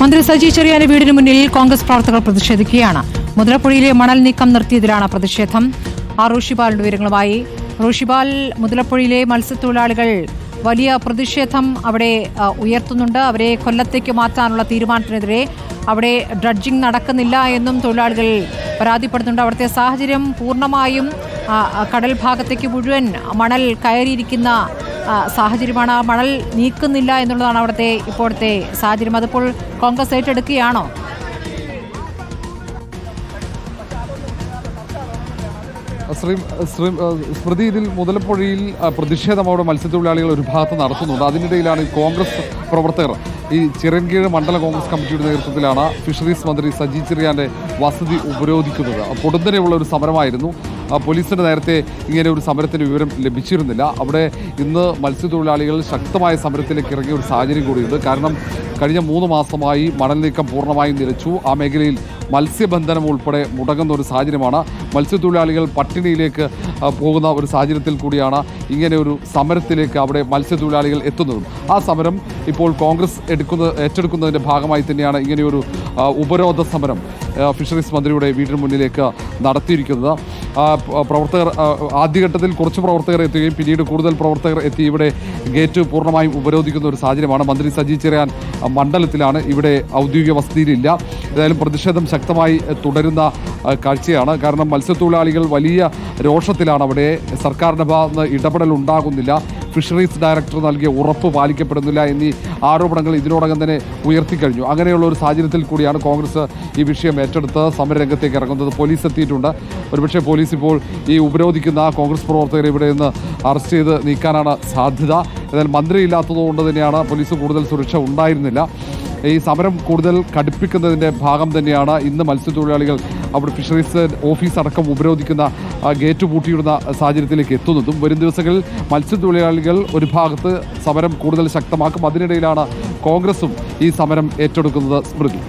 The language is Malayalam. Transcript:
മന്ത്രി സജി ചെറിയാന്റെ വീടിന് മുന്നിൽ കോൺഗ്രസ് പ്രവർത്തകർ പ്രതിഷേധിക്കുകയാണ്. മുതലപ്പുഴയിലെ മണൽ നീക്കം നിർത്തിയതിലാണ് പ്രതിഷേധം. ആർ റോഷിബാലിന്റെ വിവരങ്ങളുമായി റോഷിബാൽ മുതലപ്പുഴയിലെ മത്സ്യത്തൊഴിലാളികൾ വലിയ പ്രതിഷേധം അവിടെ ഉയർത്തുന്നുണ്ട്. അവരെ കൊല്ലത്തേക്ക് മാറ്റാനുള്ള തീരുമാനത്തിനെതിരെ അവിടെ ഡ്രഡ്ജിംഗ് നടക്കുന്നില്ല എന്നും തൊഴിലാളികൾ പരാതിപ്പെടുന്നുണ്ട്. അവിടുത്തെ സാഹചര്യം പൂർണമായും ആ, ആ, കടൽ ഭാഗത്തേക്ക് മുഴുവൻ മണൽ കയറിയിരിക്കുന്ന ആ, സാഹചര്യമാണ് ആ മണൽ നീക്കുന്നില്ല എന്നുള്ളതാണ് അവിടുത്തെ ഇപ്പോഴത്തെ സാഹചര്യം. അതിപ്പോൾ കോൺഗ്രസ് ഏറ്റെടുക്കുകയാണോ? ശ്രീ ശ്രീ സ്മൃതി ഇതിൽ മുതലപ്പുഴയിൽ പ്രതിഷേധം അവിടെ മത്സ്യത്തൊഴിലാളികൾ ഒരു ഭാഗത്ത് നടത്തുന്നുണ്ട്. അതിനിടയിലാണ് കോൺഗ്രസ് പ്രവർത്തകർ ഈ ചിറൻകീഴ് മണ്ഡല കോൺഗ്രസ് കമ്മിറ്റിയുടെ നേതൃത്വത്തിലാണ് ഫിഷറീസ് മന്ത്രി സജി ചെറിയാന്റെ വസതി ഉപരോധിക്കുന്നത്. പൊടുന്നനെയുള്ള ഒരു സമരമായിരുന്നു. പോലീസിന് നേരത്തെ ഇങ്ങനെ ഒരു സമരത്തിന് വിവരം ലഭിച്ചിരുന്നില്ല. അവിടെ ഇന്ന് മത്സ്യത്തൊഴിലാളികൾ ശക്തമായ സമരത്തിലേക്ക് ഇറങ്ങിയ ഒരു സാഹചര്യം കൂടിയുണ്ട്. കാരണം കഴിഞ്ഞ മൂന്ന് മാസമായി മണൽ നീക്കം പൂർണമായും നിലച്ചു. ആ മേഖലയിൽ മത്സ്യബന്ധനം ഉൾപ്പെടെ മുടങ്ങുന്ന ഒരു സാഹചര്യമാണ്. മത്സ്യത്തൊഴിലാളികൾ പട്ടിണിയിലേക്ക് പോകുന്ന ഒരു സാഹചര്യത്തിൽ കൂടിയാണ് ഇങ്ങനെ ഒരു സമരത്തിലേക്ക് അവിടെ മത്സ്യത്തൊഴിലാളികൾ എത്തുന്നതും. ആ സമരം ഇപ്പോൾ കോൺഗ്രസ് എടുക്കുന്ന ഏറ്റെടുക്കുന്നതിന്റെ ഭാഗമായി തന്നെയാണ് ഇങ്ങനെയൊരു ഉപരോധ സമരം. ഫിഷറീസ് മന്ത്രിയുടെ വീടിന് മുന്നിലേക്ക് നടത്തിയിരിക്കുന്നത്. പ്രവർത്തകർ ആദ്യഘട്ടത്തിൽ കുറച്ച് പ്രവർത്തകർ എത്തുകയും പിന്നീട് കൂടുതൽ പ്രവർത്തകർ എത്തി ഇവിടെ ഗേറ്റ് പൂർണമായും ഉപരോധിക്കുന്ന ഒരു സാഹചര്യമാണ്. മന്ത്രി സജി ചെറിയാൻ മണ്ഡലത്തിലാണ് ഇവിടെ ഔദ്യോഗിക വസതിയിലില്ല. ഏതായാലും പ്രതിഷേധം ശക്തമായി തുടരുന്ന കാഴ്ചയാണ്. കാരണം മത്സ്യത്തൊഴിലാളികൾ വലിയ രോഷത്തിലാണ് അവിടെ സർക്കാരിന്റെ ഭാഗത്ത് ഇടപെടൽ ഉണ്ടാകുന്നില്ല ഫിഷറീസ് ഡയറക്ടർ നൽകിയ ഉറപ്പ് പാലിക്കപ്പെടുന്നില്ല എന്നീ ആരോപണങ്ങൾ ഇതിനോടകം തന്നെ ഉയർത്തിക്കഴിഞ്ഞു. അങ്ങനെയുള്ള ഒരു സാഹചര്യത്തിൽ കൂടിയാണ് കോൺഗ്രസ് ഈ വിഷയം ഏറ്റെടുത്ത് സമരരംഗത്തേക്ക് ഇറങ്ങുന്നത്. പോലീസ് എത്തിയിട്ടുണ്ട്. ഒരുപക്ഷെ പോലീസ് ഇപ്പോൾ ഈ ഉപരോധിക്കുന്ന കോൺഗ്രസ് പ്രവർത്തകരെ ഇവിടെ നിന്ന് അറസ്റ്റ് ചെയ്ത് നീക്കാനാണ് സാധ്യത. എന്നാൽ മന്ത്രി ഇല്ലാത്തതുകൊണ്ട് തന്നെയാണ് പോലീസ് കൂടുതൽ സുരക്ഷ ഉണ്ടായിരുന്നില്ല. ഈ സമരം കൂടുതൽ കടുപ്പിക്കുന്നതിന്റെ ഭാഗം തന്നെയാണ് ഇന്ന് മത്സ്യത്തൊഴിലാളികൾ അവിടെ ഫിഷറീസ് ഓഫീസ് അടക്കം ഉപരോധിക്കുന്ന ഗേറ്റ് പൂട്ടിയിടുന്ന സാഹചര്യത്തിലേക്ക് എത്തുന്നതും വരും ദിവസങ്ങളിൽ മത്സ്യത്തൊഴിലാളികൾ ഒരു ഭാഗത്ത് സമരം കൂടുതൽ ശക്തമാക്കും. അതിനിടയിലാണ് കോൺഗ്രസും ഈ സമരം ഏറ്റെടുക്കുന്നത് സ്മൃതി.